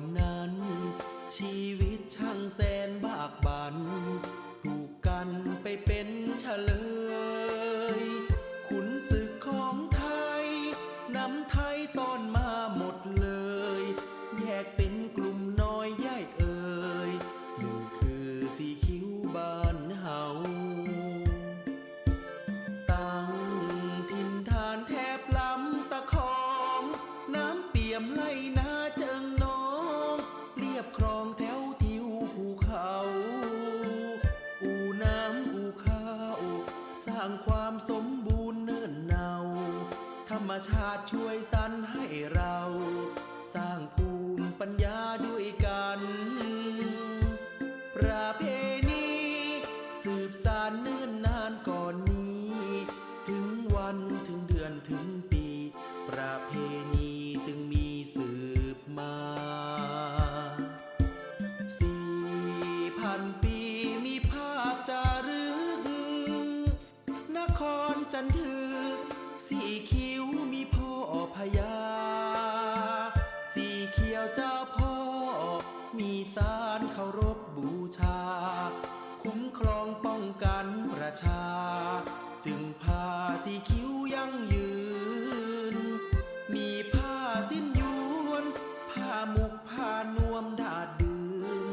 นนั้น ชีวิตช่างแสนบากบัน่น ร้างความสมบูรณ์เนิ่นเนาธรรมชาติช่วยสรรให้เรา สร้างภูมิปัญญา นทึกสีคิ้วมีพ่อพญาสีเขียวเจ้าพ่อ มีสารเคารพบูชา คุ้มครองป้องกันประชา จึงพาสีคิ้วยั่งยืน มีผ้าสิ้นยวนผ้ามุกผ้านวมดาดดืน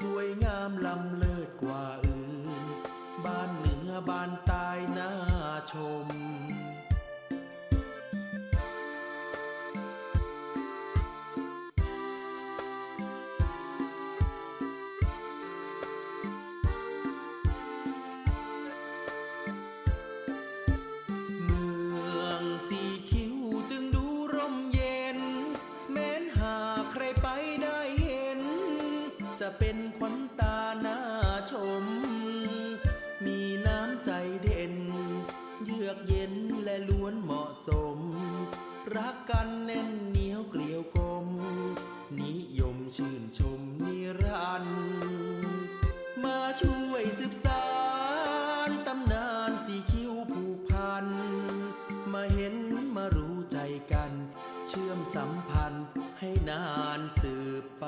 สวยงามล้ำเลิศกว่าอื่น บ้านเหนือบ้านใตายน่า ชม เมืองสีคิ้วจึงดูร่มเย็น แม้นหากใครไปได้เห็น จะเป็น เย็นและล้วนเหมาะสม รักกันแน่นเหนียวเกลียวกลม นิยมชื่นชมนิรันดร์มาช่วยสืบสารตำนานสีคิ้วผูกพัน มาเห็นมารู้ใจกัน เชื่อมสัมพันธ์ให้นานสืบไป